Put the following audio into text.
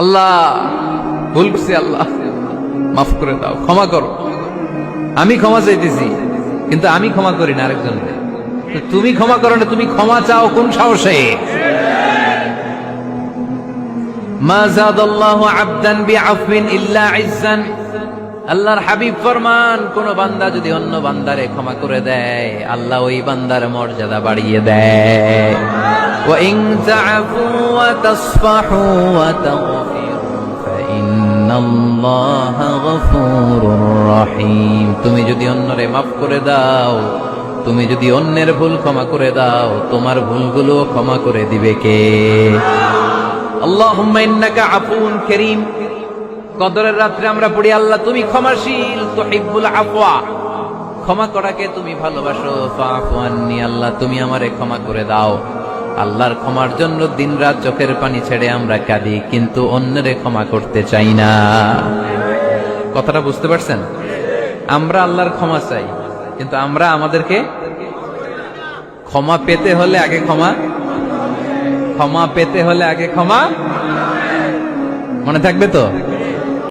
আল্লাহ, ভুল করছি আল্লাহ। মাফ করে দাও, ক্ষমা করো। আমি ক্ষমা চাইতেছি, কিন্তু আমি ক্ষমা করি না আরেকজন তুমি ক্ষমা করো না, তুমি ক্ষমা চাও কোন সাহসে? আল্লাহ ওই বান্দার মর্যাদা বাড়িয়ে দেয়। তা'ফু ওয়া তাসফাহু ওয়া তাগফিরু ফাইন্নাল্লাহা গফুরুর রহিম তুমি যদি অন্যরে মাফ করে দাও, তুমি যদি অন্যের ভুল ক্ষমা করে দাও, তোমার ভুলগুলো ক্ষমা করে দিবে কে? আল্লাহুম্মা ইন্নাকা আফুন করিম। কদরের রাত্রে আমরা পড়ি, আল্লাহ তুমি ক্ষমাশীল, তুহিব্বুল আফওয়া। ক্ষমা করাকে তুমি ভালোবাসো ফাফু আল্লাহ তুমি আমারে ক্ষমা করে দাও। আল্লাহর ক্ষমার জন্য দিনরাত চোখের পানি ছেড়ে আমরা কাঁদি, কিন্তু অন্যরে ক্ষমা করতে চাই না। কথাটা বুঝতে পারছেন? আমরা আল্লাহর ক্ষমা চাই, কিন্তু আমরা আমাদেরকে ক্ষমা পেতে হলে আগে ক্ষমা ক্ষমা পেতে হলে আগে ক্ষমা মনে থাকবে তো?